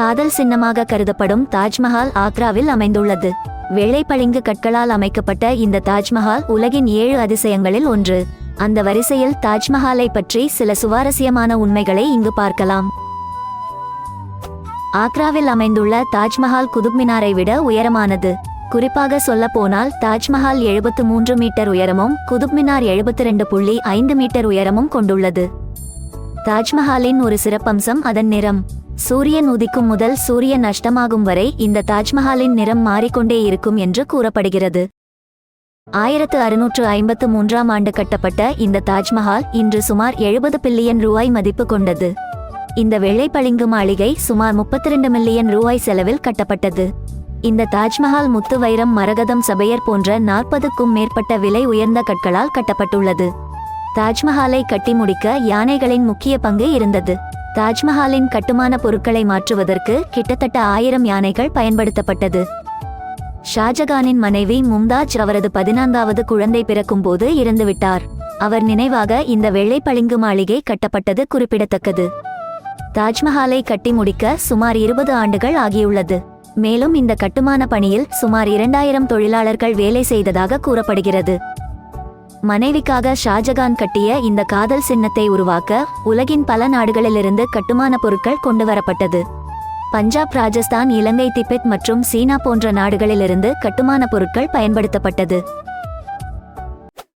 காதல் சின்னமாக கருதப்படும் தாஜ்மஹால் ஆக்ராவில் அமைந்துள்ளது. வெள்ளை பளிங்கு கற்களால் அமைக்கப்பட்ட இந்த தாஜ்மஹால் உலகின் ஏழு அதிசயங்களில் ஒன்று. அந்த வரிசையில் தாஜ்மஹாலை பற்றி சில சுவாரஸ்யமான உண்மைகளை இங்கு பார்க்கலாம். ஆக்ராவில் அமைந்துள்ள தாஜ்மஹால் குதுப் மினாரை விட உயரமானது. குறிப்பாக சொல்லப்போனால் தாஜ்மஹால் எழுபத்து மூன்று மீட்டர் உயரமும் குதுப் மினார் எழுபத்தி ரெண்டு புள்ளி ஐந்து மீட்டர் உயரமும் கொண்டுள்ளது. தாஜ்மஹாலின் ஒரு சிறப்பம்சம் அதன் நிறம். சூரியன் உதிக்கும் முதல் சூரியன் நஷ்டமாகும் வரை இந்த தாஜ்மஹாலின் நிறம் மாறிக்கொண்டே இருக்கும் என்று கூறப்படுகிறது. ஆயிரத்து அறுநூற்று ஐம்பத்து மூன்றாம் ஆண்டு கட்டப்பட்ட இந்த தாஜ்மஹால் இன்று சுமார் எழுபது பில்லியன் ரூபாய் மதிப்பு கொண்டது. இந்த வெள்ளை பளிங்கு மாளிகை சுமார் முப்பத்தி ரெண்டு மில்லியன் ரூபாய் செலவில் கட்டப்பட்டது. இந்த தாஜ்மஹால் முத்து வைரம் மரகதம் சபையர் போன்ற நாற்பதுக்கும் மேற்பட்ட விலை உயர்ந்த கற்களால் கட்டப்பட்டுள்ளது. தாஜ்மஹாலை கட்டி முடிக்க யானைகளின் முக்கிய பங்கு இருந்தது. தாஜ்மஹாலின் கட்டுமான பொருட்களை மாற்றுவதற்கு கிட்டத்தட்ட ஆயிரம் யானைகள் பயன்படுத்தப்பட்டது. ஷாஜகானின் மனைவி மும்தாஜ் அவரது பதினான்காவது குழந்தை பிறக்கும்போது இறந்துவிட்டார். அவர் நினைவாக இந்த வெள்ளை பளிங்கு மாளிகை கட்டப்பட்டது குறிப்பிடத்தக்கது. தாஜ்மஹாலை கட்டி முடிக்க சுமார் இருபது ஆண்டுகள் ஆகியுள்ளது. மேலும் இந்த கட்டுமான பணியில் சுமார் இரண்டாயிரம் தொழிலாளர்கள் வேலை செய்ததாக கூறப்படுகிறது. மனைவிக்காக ஷாஜகான் கட்டிய இந்த காதல் சின்னத்தை உருவாக்க உலகின் பல நாடுகளிலிருந்து கட்டுமான பொருட்கள் கொண்டு வரப்பட்டது பஞ்சாப் ராஜஸ்தான் இலங்கை திபெத் மற்றும் சீனா போன்ற நாடுகளிலிருந்து கட்டுமான பொருட்கள் பயன்படுத்தப்பட்டது.